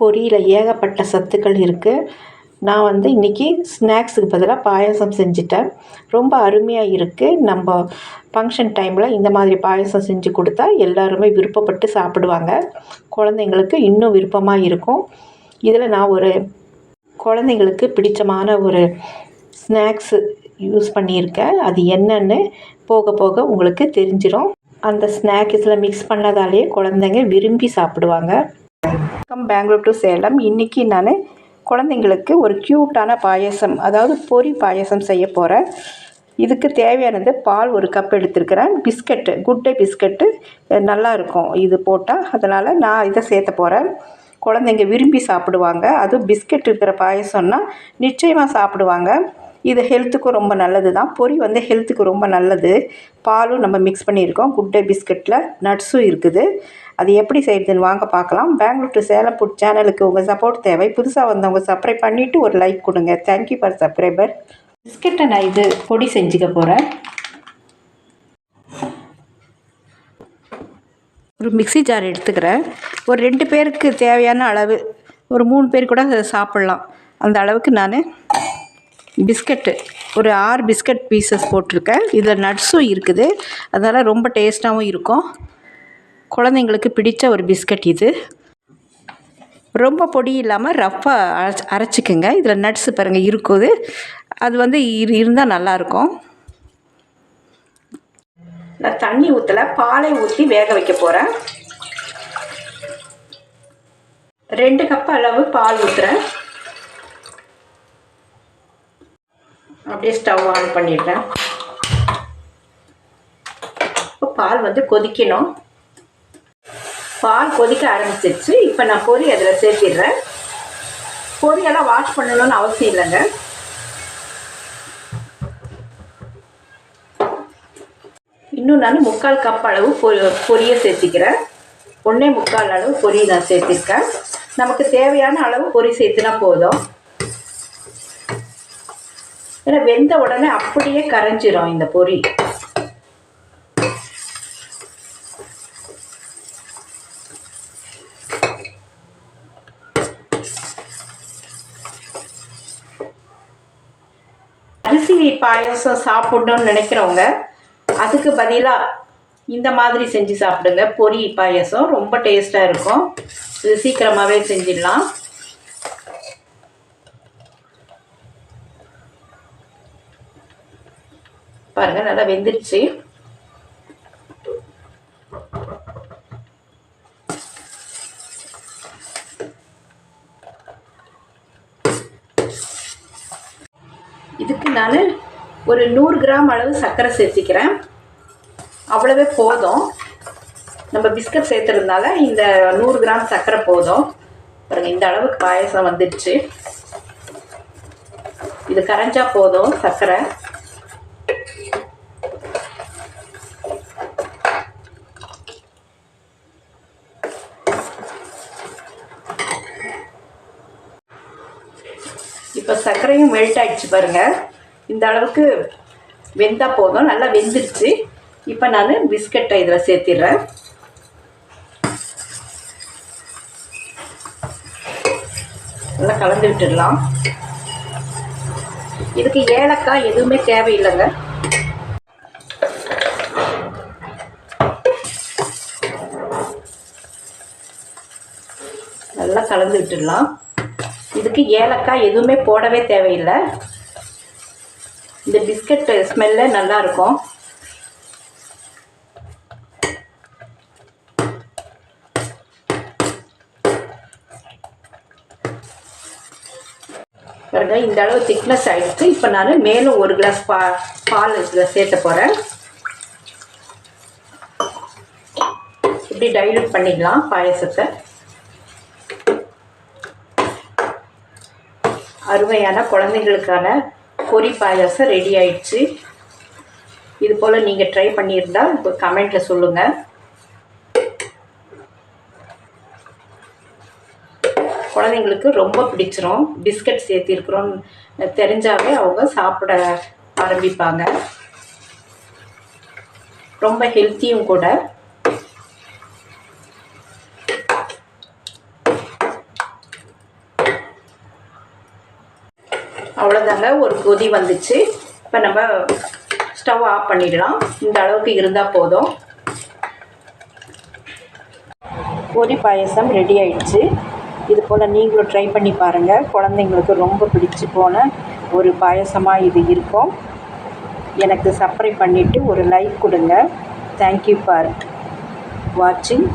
பொரியில் ஏகப்பட்ட சத்துக்கள் இருக்குது நான் வந்து இன்றைக்கி ஸ்நாக்ஸுக்கு பதிலாக பாயாசம் செஞ்சுட்டேன். ரொம்ப அருமையாக இருக்குது நம்ம ஃபங்க்ஷன் டைமில் இந்த மாதிரி பாயாசம் செஞ்சு கொடுத்தா எல்லாருமே விருப்பப்பட்டு சாப்பிடுவாங்க. குழந்தைங்களுக்கு இன்னும் விருப்பமாக இருக்கும். இதில் நான் ஒரு குழந்தைங்களுக்கு பிடிச்சமான ஒரு ஸ்நாக்ஸு யூஸ் பண்ணியிருக்கேன். அது என்னன்னு போக போக உங்களுக்கு தெரிஞ்சிடும் அந்த ஸ்நாக்ஸில் மிக்ஸ் பண்ணதாலேயே குழந்தைங்க விரும்பி சாப்பிடுவாங்க. வணக்கம் பெங்களூர் டு சேலம். இன்றைக்கி நான் குழந்தைங்களுக்கு ஒரு க்யூட்டான பாயசம் அதாவது பொரி பாயசம் செய்ய போகிறேன் இதுக்கு தேவையானது பால் ஒரு கப் எடுத்துருக்கிறேன். பிஸ்கட்டு குட்டை பிஸ்கட்டு நல்லா இருக்கும் இது போட்டால் அதனால் நான் இதை சேர்த்த போகிறேன் குழந்தைங்க விரும்பி சாப்பிடுவாங்க. அதுவும் பிஸ்கட் இருக்கிற பாயசம்னா நிச்சயமாக சாப்பிடுவாங்க. இது ஹெல்த்துக்கும் ரொம்ப நல்லது தான் பொரி வந்து ஹெல்த்துக்கு ரொம்ப நல்லது. பாலும் நம்ம மிக்ஸ் பண்ணியிருக்கோம். குட் டே பிஸ்கட்டில் நட்ஸும் இருக்குது. அது எப்படி செய்கிறதுன்னு வாங்க பார்க்கலாம். பெங்களூர் டு சேலம் சேனலுக்கு உங்கள் சப்போர்ட் தேவை. புதுசாக வந்தவங்க சப்ஸ்கிரைப் பண்ணிவிட்டு ஒரு லைக் கொடுங்க. தேங்க்யூ ஃபார் சப்ஸ்கிரைபர் பிஸ்கட்டை நான் இது பொடி செஞ்சுக்க போகிறேன் ஒரு மிக்ஸி ஜார் எடுத்துக்கிறேன். ஒரு ரெண்டு பேருக்கு தேவையான அளவு ஒரு மூணு பேர் கூட அதை சாப்பிட்லாம். அந்த அளவுக்கு நான் பிஸ்கட்டு ஒரு ஆறு பிஸ்கட் பீசஸ் போட்டிருக்கேன். இதில் நட்ஸும் இருக்குது. அதனால் ரொம்ப டேஸ்ட்டாகவும் இருக்கும். குழந்தைங்களுக்கு பிடித்த ஒரு பிஸ்கட் இது. ரொம்ப பொடி இல்லாமல் ரஃப்பாக அரைச்சி அரைச்சிக்குங்க. இதில் நட்ஸு பாருங்கள் இருக்குது. அது வந்து இரு இருந்தால் நல்லாயிருக்கும் நான் தண்ணி ஊற்றலை பாலை ஊற்றி வேக வைக்க போகிறேன் ரெண்டு கப் அளவு பால் ஊற்றுறேன் அப்படியே ஸ்டவ் ஆன் பண்ணிடுறேன். இப்போ பால் வந்து கொதிக்கணும். பால் கொதிக்க ஆரம்பிச்சிருச்சு. இப்போ நான் பொரி அதில் சேர்த்திடுறேன். பொரியெல்லாம் வாஷ் பண்ணணும்னு அவசியம் இல்லைங்க. இன்னும் நான் முக்கால் கப் அளவு பொ பொரியை சேர்த்திக்கிறேன். ஒன்றே முக்கால் அளவு பொரி நான் சேர்த்திருக்கேன். நமக்கு தேவையான அளவு பொரி சேர்த்துனா போதும். ஏன்னா வெந்த உடனே அப்படியே கரைஞ்சிரும் இந்த பொரி. அரிசி பாயசம் சாப்பிடணும்னு நினைக்கிறவங்க அதுக்கு பதிலாக இந்த மாதிரி செஞ்சு சாப்பிடுங்க. பொரி பாயசம் ரொம்ப டேஸ்ட்டாக இருக்கும். இது சீக்கிரமாகவே செஞ்சிடலாம். பாருங்கள் நல்லா வெந்துருச்சு. இதுக்கு நான் ஒரு நூறு கிராம் அளவு சர்க்கரை சேர்த்திக்கிறேன். அவ்வளவே போதும். நம்ம பிஸ்கட் சேர்த்துறதுனால இந்த நூறு கிராம் சர்க்கரை போதும். பாருங்கள் இந்த அளவுக்கு பாயசம் வந்துடுச்சு. இது கரைஞ்சா போதும் சர்க்கரை. இப்போ சர்க்கரையும் மெல்ட் ஆகிடுச்சு பாருங்கள் இந்த அளவுக்கு வெந்தால் போதும். நல்லா வெந்துருச்சு. இப்போ நான் பிஸ்கட்டை இதில் சேர்த்திடுறேன். நல்லா கலந்து விட்டுடலாம். இதுக்கு ஏலக்காய் எதுவுமே தேவையில்லைங்க. நல்லா கலந்து விட்டுடலாம். இதுக்கு ஏலக்காய் எதுவுமே போடவே தேவையில்லை. இந்த பிஸ்கட் ஸ்மெல்ல நல்லா இருக்கும் இந்த அளவு திக்னஸ் ஆகிடுச்சு இப்போ நான் மேலும் ஒரு கிளாஸ் பா பால் இதில் சேர்த்த போகிறேன் இப்படி டைல்யூட் பண்ணிடலாம் பாயசத்தை. அருமையான குழந்தைங்களுக்கான பொரி பாயாசம் ரெடி ஆயிடுச்சு. இது போல் நீங்கள் ட்ரை பண்ணியிருந்தால் இப்போ கமெண்ட்டில் சொல்லுங்கள் குழந்தைங்களுக்கு ரொம்ப பிடிச்சிரும். பிஸ்கட் சேர்த்திருக்கிறோன்னு தெரிஞ்சாவே அவங்க சாப்பிட ஆரம்பிப்பாங்க. ரொம்ப ஹெல்த்தியும் கூட. அவ்வளோதாங்க ஒரு கொதி வந்துச்சு. இப்போ நம்ம ஸ்டவ் ஆஃப் பண்ணிடலாம். இந்த அளவுக்கு இருந்தால் போதும். பொரி பாயசம் ரெடி ஆயிடுச்சு. இது போல் நீங்களும் ட்ரை பண்ணி பாருங்கள் குழந்தைங்களுக்கு ரொம்ப பிடிச்சி போன ஒரு பாயசமாக இது இருக்கும். எனக்கு சப்ரை பண்ணிவிட்டு ஒரு லைக் கொடுங்க. தேங்க்யூ ஃபார் வாட்சிங்